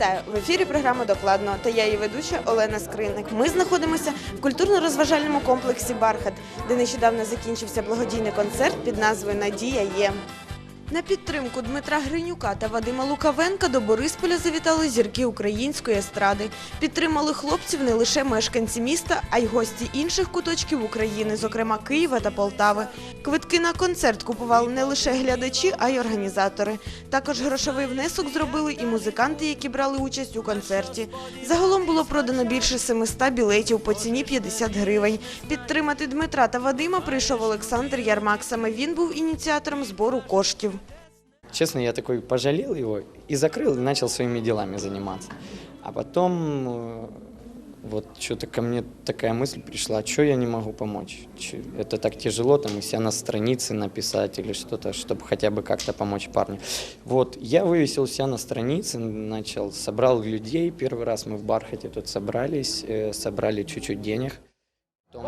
Вітаю в ефірі. Програма докладно. Та я її ведуча Олена Скриник. Ми знаходимося в культурно-розважальному комплексі Бархат, де нещодавно закінчився благодійний концерт під назвою Надія є. На підтримку Дмитра Гринюка та Вадима Лукавенка до Борисполя завітали зірки української естради. Підтримали хлопців не лише мешканці міста, а й гості інших куточків України, зокрема Києва та Полтави. Квитки на концерт купували не лише глядачі, а й організатори. Також грошовий внесок зробили і музиканти, які брали участь у концерті. Загалом було продано більше 700 білетів по ціні 50 гривень. Підтримати Дмитра та Вадима прийшов Олександр Ярмак. Саме він був ініціатором збору коштів. Честно, я такой пожалел его и закрыл, и начал своими делами заниматься. А потом э, вот что-то ко мне такая мысль пришла, что я не могу помочь? Чё, Это так тяжело, там, и себя на странице написать или что-то, чтобы хотя бы как-то помочь парню. Вот, я вывесил себя на странице, начал, собрал людей, первый раз мы в Бархате тут собрались, э, собрали чуть-чуть денег. Потом-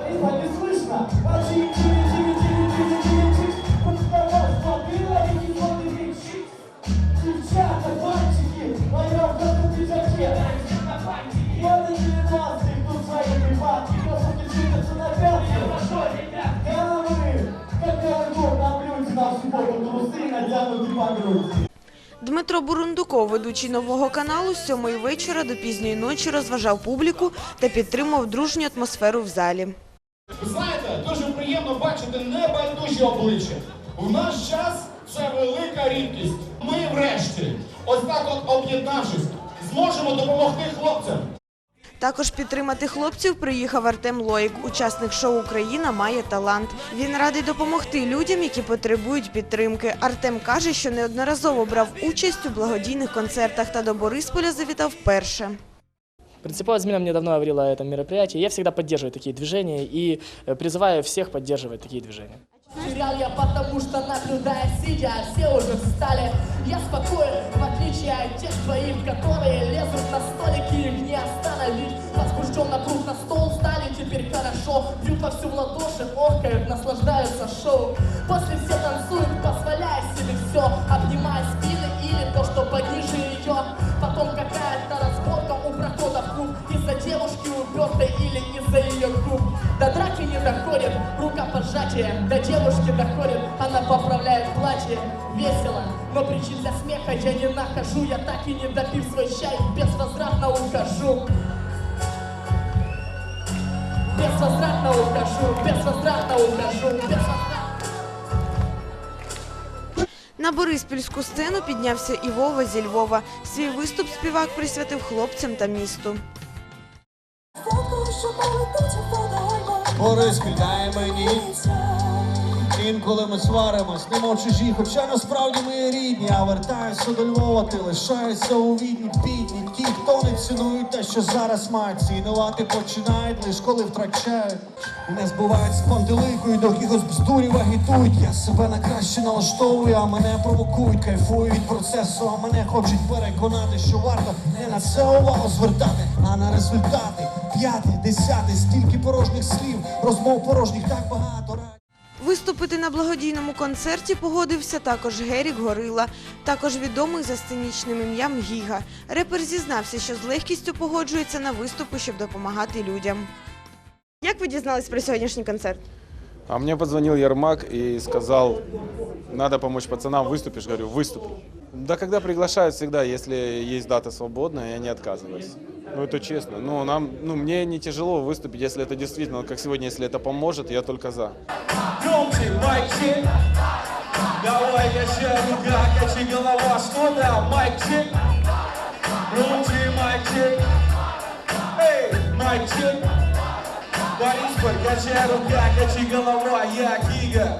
Дмитро Бурундуков, ведучий нового каналу, з сьомої вечора до пізньої ночі розважав публіку та підтримував дружню атмосферу в залі. Ви знаєте, дуже приємно бачити небайдужі обличчя. В наш час це велика рідкість. Ми врешті, ось так от об'єднавшись, зможемо допомогти хлопцям. Також підтримати хлопців приїхав Артем Лоїк, учасник шоу Україна має талант. Він радий допомогти людям, які потребують підтримки. Артем каже, що неодноразово брав участь у благодійних концертах та до Борисполя завітав вперше. Принципал Змина мне давно говорила о этом мероприятии. Я всегда поддерживаю такие движения и э, призываю всех поддерживать такие движения. Терял я, потому что наблюдая, сидя, все уже встали. Я спокоен, в отличие от тех твоих, которые лезут на столики, их Не остановить. Возбужденно круг на стол стали, теперь хорошо. Бьют вовсю в ладоши, охкают, наслаждаются шоу. После все танцуют, позволяя себе все, обнимая спины или то, что пониже ее. Потом какая-то разборка у прохода в клуб из-за девушки упертой или из-за ее губ. До драки не доходит, рукопожатие, до девушки доходит, она поправляет платье. Весело, но причин для смеха я не нахожу, я так и не допив свой чай, безвозвратно ухожу. Безвозвратно без возврата ухожу, безвозвратно. На Бориспільську сцену піднявся і Вова зі Львова. Свій виступ співак присвятив хлопцям та місту. Бориспіль, дай мені. Інколи ми сваримось, немов чужі, хоча насправді ми рідні. Я вертаюся до Львова, ти лишаєшся у відні, бідні. Ті, хто не цінують те, що зараз мають цінувати, починають лиш коли втрачають. Мене збивають з пантеликою, до якихось бздурів агітують. Я себе на краще налаштовую, а мене провокують, кайфую від процесу, а мене хочуть переконати, що варто не на це увагу звертати, а на результати. П'яте, десяте, стільки порожніх слів, розмов порожніх так багато. Виступити на благодійному концерті погодився також Герік Горила, також відомий за сценічним ім'ям Гіга. Репер зізнався, що з легкістю погоджується на виступи, щоб допомагати людям. Як ви дізнались про сьогоднішній концерт? А мне позвонил Ермак и сказал, надо помочь пацанам, выступишь? Говорю, выступлю. Да когда приглашают всегда, если есть дата свободная, я не отказываюсь. Ну это честно. Ну, нам, ну мне не тяжело выступить, если это действительно, как сегодня, если это поможет, я только за. Давай, качай рука, качай голова. Я Гига,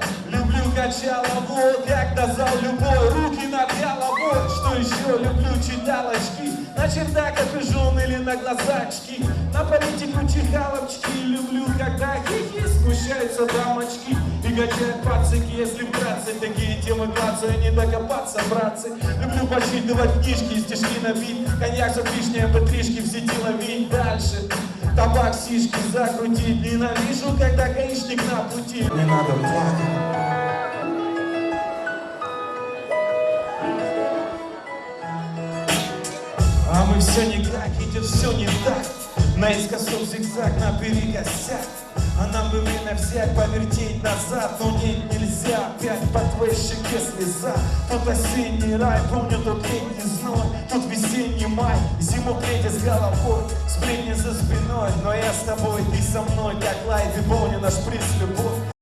люблю качалово. Как назвал любой, руки над головой. Что еще люблю читалочки. На чердаках и жен или на глазачки. На политику чихалочки. Люблю, когда хихи смущаются дамочки. И качают пацики, если вкратце Такие темы класса не докопаться, братцы Люблю почитывать книжки, стишки на бит Коньяк за лишние петришки в сети ловить дальше Табак, сишки закрутить Ненавижу, когда гаишник на пути Не надо плакать все Все никак, идет все не так. Наискосок зигзаг, наперекосяк А нам бы время взять, повертеть назад Но нет, нельзя, опять по твоей щеке слеза. Тут осенний рай, помню тот летний зной Тут весенний май, зиму плети с головой. Сплетни за спиной, но я с тобой, ты со мной Как лайт и полни наш приз любовь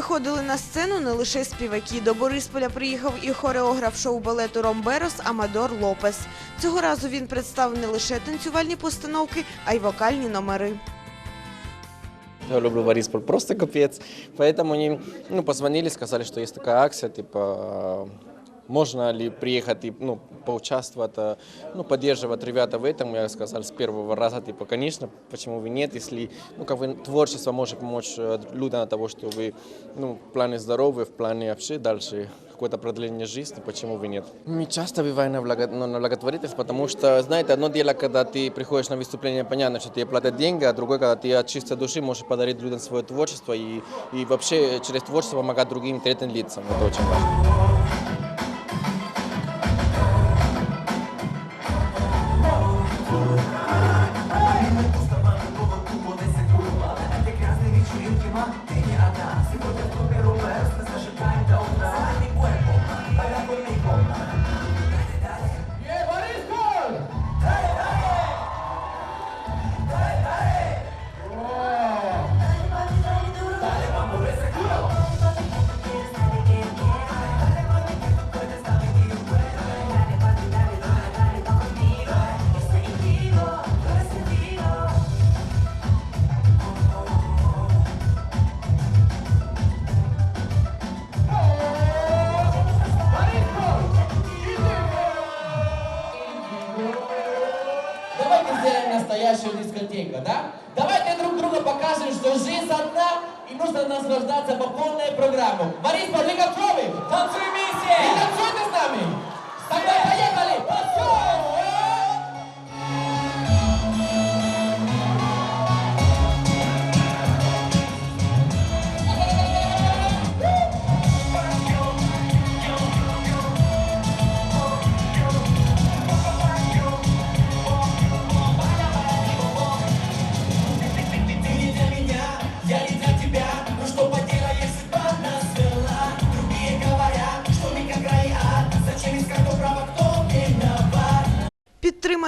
Виходили на сцену не лише співаки. До Борисполя приїхав і хореограф шоу-балету Ромберос Амадор Лопес. Цього разу він представив не лише танцювальні постановки, а й вокальні номери. Я люблю Борисполь, просто капец. Поэтому они ну, позвонили, сказали, что есть такая акция, типа, э, можно ли приехать и ну, поучаствовать, э, ну, поддерживать ребята в этом. Я сказал с первого раза, типа, конечно, почему бы нет, если ну, как бы, творчество может помочь э, людям того, что вы ну, в плане здоровья, в плане вообще дальше какое-то продление жизни, почему бы нет. Мы часто бываем на, благо, ну, на благотворительность, потому что, знаете, одно дело, когда ты приходишь на выступление, понятно, что тебе платят деньги, а другое, когда ты от чистой души можешь подарить людям свое творчество и, и вообще через творчество помогать другим третьим лицам. Это очень важно.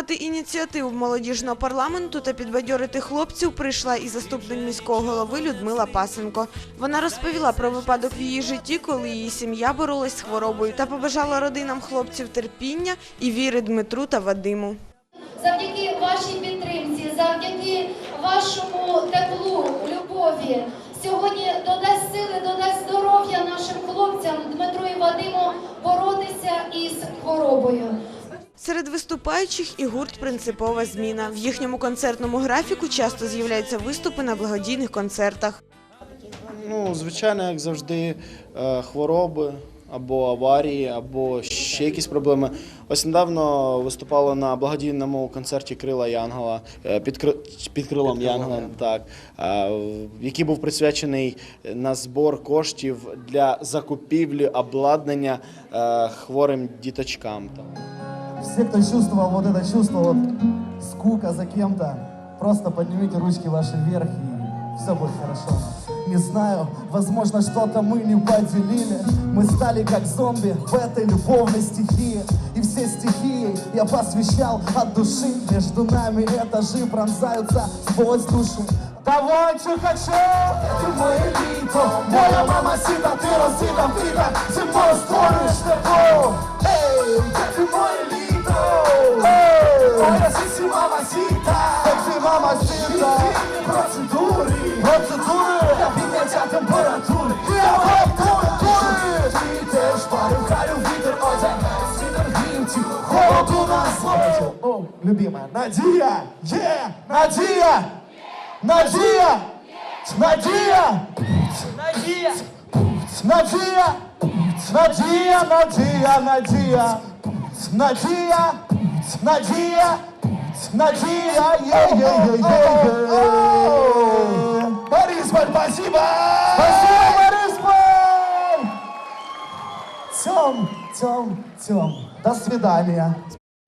Підтримати ініціативу молодіжного парламенту та підбадьорити хлопців прийшла і заступник міського голови Людмила Пасенко. Вона розповіла про випадок в її житті, коли її сім'я боролась з хворобою, та побажала родинам хлопців терпіння і віри Дмитру та Вадиму. Завдяки вашій підтримці, завдяки вашому теплу, любові, сьогодні додасть сили, додасть здоров'я нашим хлопцям Дмитру і Вадиму боротися із хворобою. Серед виступаючих і гурт Принципова зміна. В їхньому концертному графіку часто з'являються виступи на благодійних концертах. Ну, звичайно, як завжди, е, хвороби або аварії, або ще якісь проблеми. Ось недавно виступала на благодійному концерті Крила Янгела е, під, кри- під крилом Янгела, так, е, який був присвячений на збор коштів для закупівлі обладнання хворим діточкам. Все, кто чувствовал вот это чувство, вот скука за кем-то, просто поднимите ручки ваши вверх и все будет хорошо. Не знаю, возможно, что-то мы не поделили. Мы стали как зомби в этой любовной стихии. И все стихии я посвящал от души. Между нами этажи пронзаются сквозь души. Давай, хочу, ты мой элито Моя мама сита, ты розита, ты так зимой створиш тепло Ей, ти мой элито Ahora sí, sí, mamacita. Sí, mamacita. Процедури. Процедури. На підняття Надія. Є. Надія. Надія. Надія. Надія. Надія. Надія, надія, надія. Надія. Надія! Надія! Є-є-є-є-є! Борисполь, спасибо! Спасибо, Борисполь! Тем, Тем, Тем. До свидания.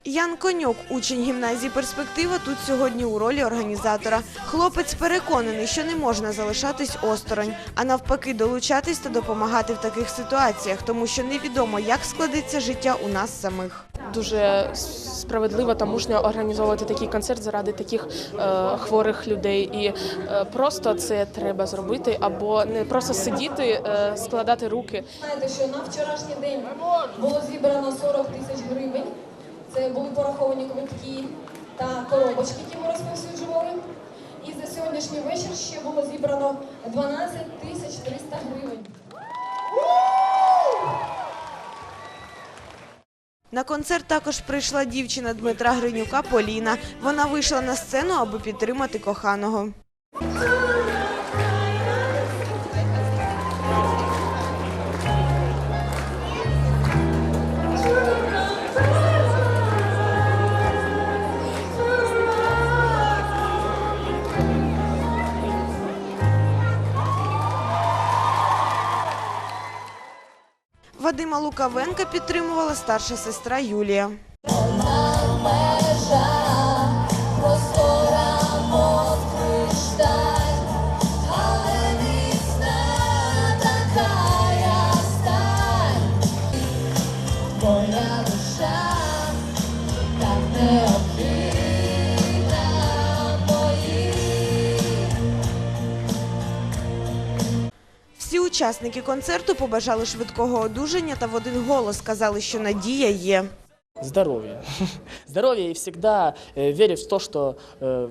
Ян Конюк, учень гімназії Перспектива, тут сьогодні у ролі організатора. Хлопець переконаний, що не можна залишатись осторонь, а навпаки, долучатись та допомагати в таких ситуаціях, тому що невідомо, як складеться життя у нас самих. Дуже справедливо та мужньо організовувати такий концерт заради таких е, хворих людей. І е, просто це треба зробити, або не просто сидіти, е, складати руки. Знаєте, що на вчорашній день було зібрано 40 тисяч гривень. Це були пораховані квитки та коробочки, які ми розповсюджували. І за сьогоднішній вечір ще було зібрано 12 тисяч 300 гривень. На концерт також прийшла дівчина Дмитра Гринюка Поліна. Вона вийшла на сцену, аби підтримати коханого. Вадима Лукавенка підтримувала старша сестра Юлія. учасники концерту побажали швидкого одужання та в один голос сказали, що надія є. Здоровье. Здоровье и всегда э, верить в то, что э,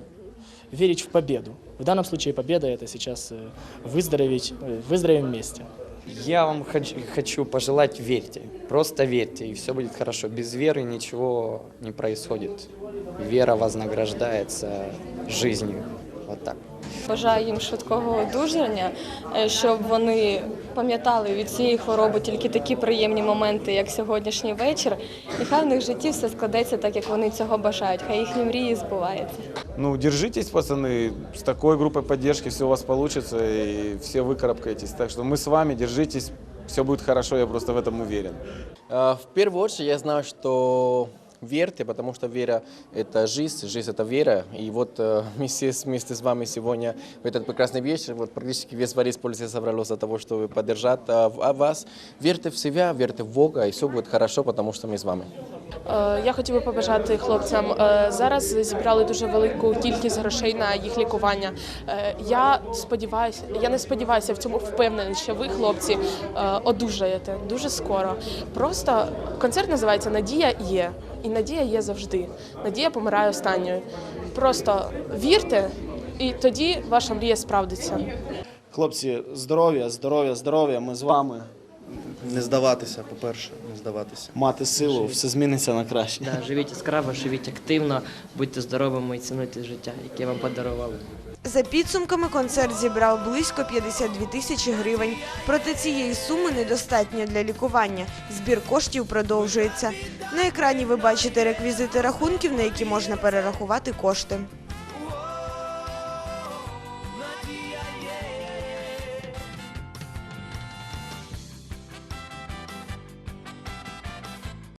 верить в победу. В данном случае победа это сейчас э, выздороветь, э, выздоровеем вместе. Я вам хочу, хочу пожелать верьте. Просто верьте, и все будет хорошо. Без веры ничего не происходит. Вера вознаграждается жизнью. Вот так. Бажаю їм швидкого одужання, е, щоб вони пам'ятали від цієї хвороби тільки такі приємні моменти, як сьогоднішній вечір. І хай в них в житті все складеться так, як вони цього бажають. Хай їхні мрії збуваються. Ну, держитесь, пацаны, с такой группой поддержки все у вас получится, и все выкарабкаетесь. Так что мы с вами, держитесь, все будет хорошо, я просто в этом уверен. Э, В первую очередь я знаю, что верьте, потому что вера – это жизнь, жизнь – это вера. И вот э, мы все вместе с вами сегодня в этот прекрасный вечер, вот практически весь Борисполь здесь собралось для того, чтобы поддержать э, в- а вас. Верьте в себя, верьте в Бога, и все будет хорошо, потому что мы с вами. Е, Я хотів би побажати хлопцям. е, Зараз зібрали дуже велику кількість грошей на їх лікування. Е, Я сподіваюся, я не сподіваюся в цьому впевнений, що ви, хлопці, е, одужаєте дуже скоро. Просто концерт називається Надія є. І надія є завжди. Надія помирає останньою. Просто вірте, і тоді ваша мрія справдиться. Хлопці, здоров'я, здоров'я, здоров'я. Ми з вами. Не здаватися, по-перше, не здаватися. Мати силу, все зміниться на краще. Да, живіть яскраво, живіть активно, будьте здоровими і цінуйте життя, яке вам подарували. За підсумками концерт зібрав близько 52 тисячі гривень. Проте цієї суми недостатньо для лікування. Збір коштів продовжується. На екрані ви бачите реквізити рахунків, на які можна перерахувати кошти.